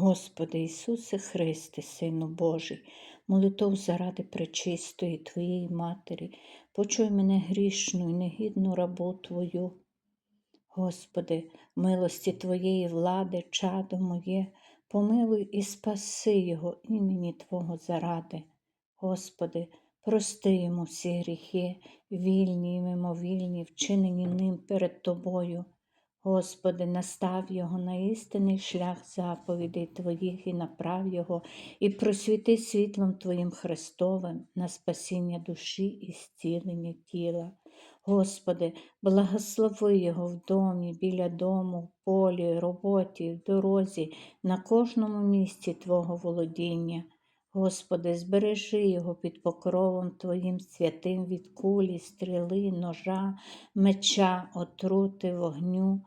Господи Ісусе Христе, Сину Божий, молитов заради пречистої Твоєї Матері, почуй мене грішну і негідну рабу Твою. Господи, милості Твоєї влади, чадо моє, помилуй і спаси Його імені Твого заради. Господи, прости йому всі гріхи, вільні і мимовільні, вчинені ним перед Тобою. Господи, настав його на істинний шлях заповідей Твоїх і направ його, і просвіти світлом Твоїм Христовим на спасіння душі і зцілення тіла. Господи, благослови його в домі, біля дому, в полі, роботі, в дорозі, на кожному місці Твого володіння. Господи, збережи його під покровом Твоїм святим від кулі, стріли, ножа, меча, отрути, вогню,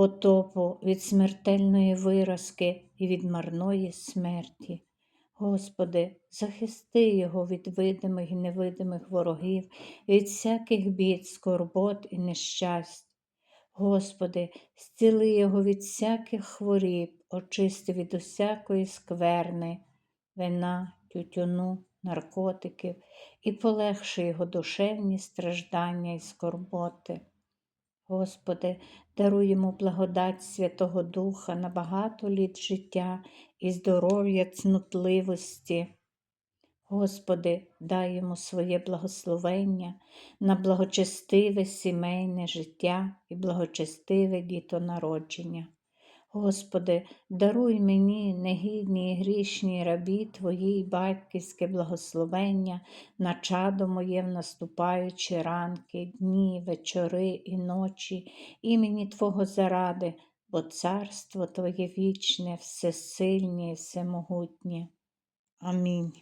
потопу, від смертельної виразки і від марної смерті. Господи, захисти його від видимих і невидимих ворогів, від всяких бід, скорбот і нещасть. Господи, зціли його від всяких хворіб, очисти від усякої скверни, вина, тютюну, наркотиків і полегши його душевні страждання і скорботи. Господи, даруй йому благодать Святого Духа на багато літ життя і здоров'я цнутливості. Господи, дай йому своє благословення на благочестиве сімейне життя і благочестиве дітонародження. Господи, даруй мені, негідній і грішній рабі Твоїй батьківське благословення на чадо моє в наступаючі ранки, дні, вечори і ночі, імені Твого заради, бо царство Твоє вічне, всесильне і всемогутнє. Амінь.